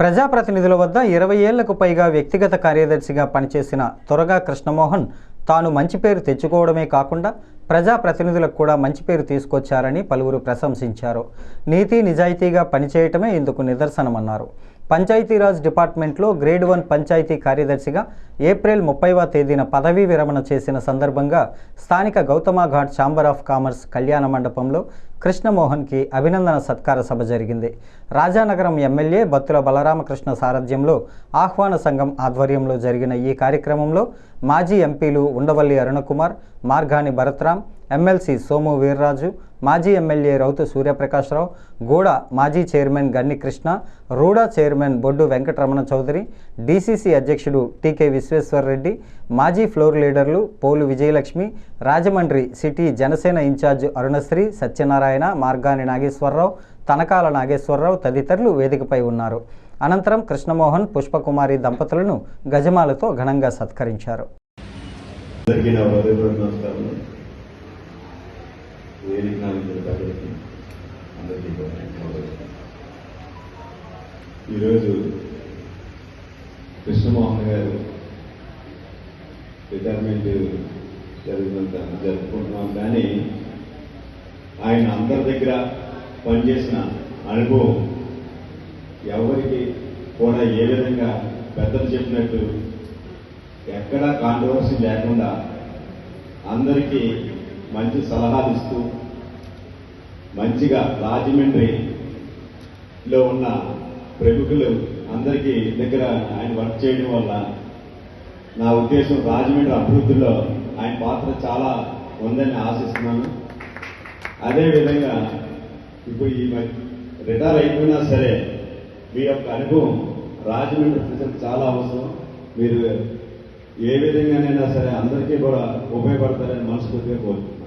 ప్రజాప్రతినిధుల వద్ద ఇరవై ఏళ్ళకు పైగా వ్యక్తిగత కార్యదర్శిగా పనిచేసిన త్వరగా కృష్ణమోహన్ తాను మంచి పేరు తెచ్చుకోవడమే కాకుండా ప్రజాప్రతినిధులకు కూడా మంచి పేరు తీసుకొచ్చారని పలువురు ప్రశంసించారు. నీతి నిజాయితీగా పనిచేయటమే ఇందుకు నిదర్శనమన్నారు. పంచాయతీరాజ్ డిపార్ట్మెంట్లో గ్రేడ్ వన్ పంచాయతీ కార్యదర్శిగా ఏప్రిల్ ముప్పైవ తేదీన పదవీ విరమణ చేసిన సందర్భంగా స్థానిక గౌతమాఘాట్ ఛాంబర్ ఆఫ్ కామర్స్ కళ్యాణ మండపంలో కృష్ణమోహన్కి అభినందన సత్కార సభ జరిగింది. రాజానగరం ఎమ్మెల్యే బత్తుల బలరామకృష్ణ సారథ్యంలో ఆహ్వాన సంఘం ఆధ్వర్యంలో జరిగిన ఈ కార్యక్రమంలో మాజీ ఎంపీలు ఉండవల్లి అరుణకుమార్ మార్గాని భరత్రామ్ ఎమ్మెల్సీ సోము వీర్రాజు మాజీ ఎమ్మెల్యే రౌతు సూర్యప్రకాశ్రావు గూడ మాజీ chairman Ganni Krishna RUDA chairman Boddu Venkataramana Chowdary DCC అధ్యక్షుడు టీకే విశ్వేశ్వర్రెడ్డి మాజీ ఫ్లోర్ లీడర్లు పోలు విజయలక్ష్మి రాజమండ్రి సిటీ జనసేన ఇన్ఛార్జ్ అరుణశ్రీ సత్యనారాయణ నారాయణ మార్గాని నాగేశ్వరరావు తనకాల నాగేశ్వరరావు తదితరులు వేదికపై ఉన్నారు. అనంతరం కృష్ణమోహన్ పుష్పకుమారి దంపతులను గజమాలతో ఘనంగా సత్కరించారు. ఈరోజు కృష్ణమోహన్ గారు రిటైర్మెంట్ జరుగుతుంటాను జరుపుకుంటున్నాం కానీ ఆయన అందరి దగ్గర పనిచేసిన అనుభవం ఎవరికి కూడా ఏ విధంగా పెద్దలు చెప్పినట్టు ఎక్కడా కాంట్రవర్సీ లేకుండా అందరికీ మంచి సలహాలు ఇస్తూ మంచిగా రాజమండ్రిలో ఉన్న ప్రముఖులు అందరికీ దగ్గర ఆయన వర్క్ చేయడం వల్ల నా ఉద్దేశం రాజమండ్రి అభివృద్ధిలో ఆయన పాత్ర చాలా ఉందని ఆశిస్తున్నాను. అదేవిధంగా ఇప్పుడు ఈ రిటైర్ అయిపోయినా సరే మీ యొక్క అనుభవం రాజమండ్రి ప్రజలకు చాలా అవసరం. మీరు ఏ విధంగానైనా సరే అందరికీ కూడా ఉపయోగపడతారని మనస్ఫూర్తిగా కోరుతుంది